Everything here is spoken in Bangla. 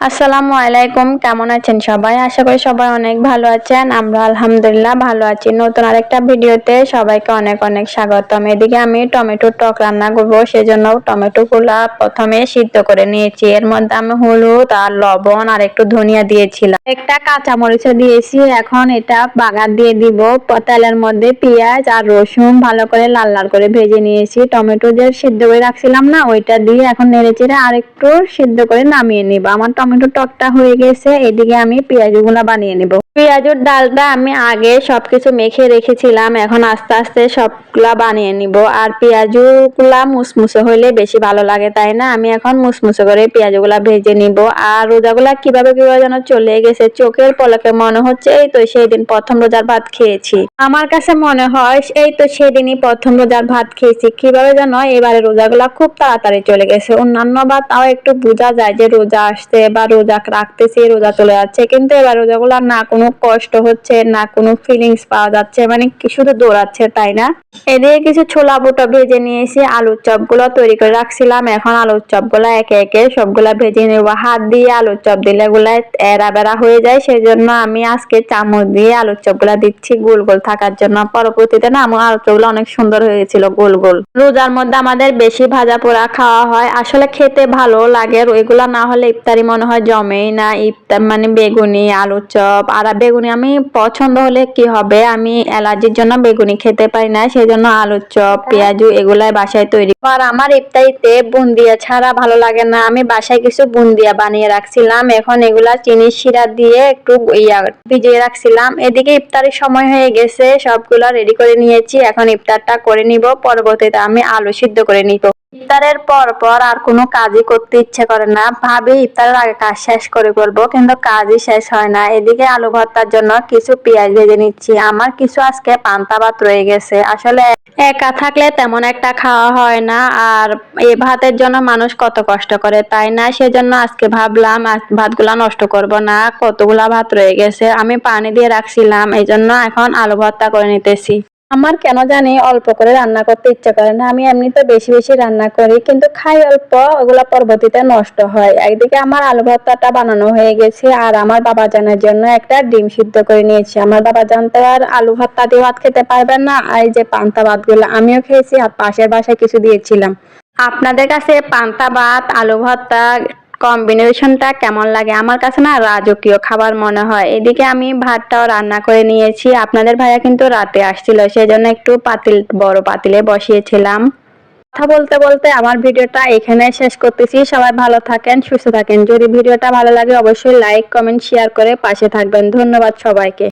আসসালামু আলাইকুম, কেমন আছেন সবাই? আশা করি সবাই অনেক ভালো আছেন। আমরা আলহামদুলিল্লাহ ভালো আছি। নতুন আরেকটা ভিডিওতে সবাইকে অনেক অনেক স্বাগতম। এদিকে আমি টমেটোর টক রান্না করব, সেজন্য টমেটো গুলা প্রথমে সিদ্ধ করে নিয়েছি। এর মধ্যে আমি হলুদ আর লবণ আর একটু ধনিয়া দিয়েছিলাম। একটা কাঁচা মরিচ দিয়েছি। এখন এটা বাগার দিয়ে দিব। তেলের মধ্যে পেঁয়াজ আর রসুন ভালো করে লাল লাল করে ভেজে নিয়েছি। টমেটো যে সিদ্ধ করে রাখছিলাম না, ওইটা দিয়ে এখন নেড়ে চেড়ে আর একটু সিদ্ধ করে নামিয়ে নিব। আমার টমেটো টকটা হয়ে গেছে এদিকে আমি পেঁয়াজগুলা বানিয়ে নিব। পেঁয়াজের ডালটা আমি আগে সবকিছু মেখে রেখেছিলাম, এখন আস্তে আস্তে সবগুলা বানিয়ে নিব। আর পেঁয়াজগুলা মুসমুসে হইলে বেশি ভালো লাগে, তাই না? আমি এখন মুসমুসে করে পেঁয়াজগুলা ভেজে নিব। আর রোজাগুলা কীভাবে কীভাবে যেন চলে গেছে, চোখের পলকে মনে হচ্ছে, এই তো সেই দিন প্রথম রোজার ভাত খেয়েছি। আমার কাছে মনে হয়, এই তো সেদিনই প্রথম রোজার ভাত খেয়েছি। কীভাবে যেন এবারে রোজাগুলা খুব তাড়াতাড়ি চলে গেছে। অন্যান্য বা তাও একটু বোঝা যায় যে রোজা আসছে বা রোজা রাখতেছি, রোজা চলে যাচ্ছে, কিন্তু এবার রোজাগুলা না কোনো কষ্ট হচ্ছে না, কোনো ফিলিংস পাওয়া যাচ্ছে মানে শুধু দৌড়াচ্ছে, তাই না? এদিকে কিছু ছোলা বুটো ভেজে নিয়েছি, আলুর চপগুলো তৈরি করে রাখছিলাম, এখন আলুর চপগুলা একে একে সবগুলা ভেজে নেব। হাত দিয়ে আলুর চপ দিলে গুলা এরা বেড়া হয়ে যায় সেই জন্য আমি আজকে চামচ দিয়ে আলুর চপগুলা দিচ্ছি গোল গোল থাকার জন্য। পরবর্তীতে না, আমার আলুর চপগুলো অনেক সুন্দর হয়েছিল গোল গোল। রোজার মধ্যে আমাদের বেশি ভাজা পোড়া খাওয়া হয়, আসলে খেতে ভালো লাগে, এগুলা না হলে ইফতারি মনে হয় জমেই না। ইফতার মানে বেগুনি, আলুর চপ, আর বেগুনি আমি পছন্দ হলে কি হবে? আমি অ্যালার্জির জন্য বেগুনি খেতে পারি না সেই জন্য আলুর চপ, পেঁয়াজু এগুলাই বাসায় তৈরি আর আমার ইফতারিতে বুন্দিয়া ছাড়া ভালো লাগে না। আমি বাসায় কিছু বুন্দিয়া বানিয়ে রাখছিলাম। এখন এগুলা চিনি শিরা দিয়ে একটু ইয়া ভিজিয়ে রাখছিলাম। এদিকে ইফতারের সময় হয়ে গেছে। সবগুলা রেডি করে নিয়েছি। এখন ইফতারটা করে নিব। পরবর্তীতে আমি আলু সিদ্ধ করে নিব। ইফতারের পর পর আর কোনো কাজই করতে ইচ্ছে করে না। ভাবি, ইফতারের আগে কাজ শেষ করে করব কিন্তু কাজই শেষ হয় না। এদিকে আলু ভর্তার জন্য কিছু পেঁয়াজ ভেজে নিচ্ছি। আমার কিছু আজকে পান্তা ভাত রয়ে গেছে। আসলে একা থাকলে তেমন একটা খাওয়া হয় না। আর এই ভাতের জন্য মানুষ কত কষ্ট করে, তাই না? সেজন্য আজকে ভাবলাম ভাতগুলা নষ্ট করব না। কতগুলা ভাত রয়ে গেছে, আমি পানি দিয়ে রাখছিলাম। এই জন্য এখন আলু ভর্তা করে নিতেছি। আমার কেন জানি অল্প করে রান্না করতে ইচ্ছে করে না। আমি এমনিতে বেশি বেশি রান্না করি, কিন্তু খাই অল্প, ওগুলা পরবর্তীতে নষ্ট হয়। একদিকে আমার আলু ভর্তাটা বানানো হয়ে গেছে, আর আমার বাবা জানের জন্য একটা ডিম সিদ্ধ করে নিয়েছি। আমার বাবা জান তো আর আলু ভর্তা দিয়ে ভাত খেতে পারবেন না, আর যে পান্তা ভাতগুলো আমিও খেয়েছি, আর পাশের বাসায় কিছু দিয়েছিলাম। আপনাদের কাছে পান্তা ভাত, আলু ভর্তা কম্বিনেশনটা কেমন লাগে আমার কাছে না রাজকীয় খাবার মনে হয়। এদিকে আমি ভাতটাও রান্না করে নিয়েছি। আপনাদের ভাইয়া কিন্তু রাতে আসছিল, সেজন্য একটু পাতিল, বড় পাতিলে বসিয়েছিলাম। কথা বলতে বলতে আমার ভিডিওটা এখানে শেষ করতেছি। সবাই ভালো থাকেন, সুস্থ থাকেন। যদি ভিডিওটা ভালো লাগে অবশ্যই লাইক কমেন্ট শেয়ার করে পাশে থাকবেন। ধন্যবাদ সবাইকে।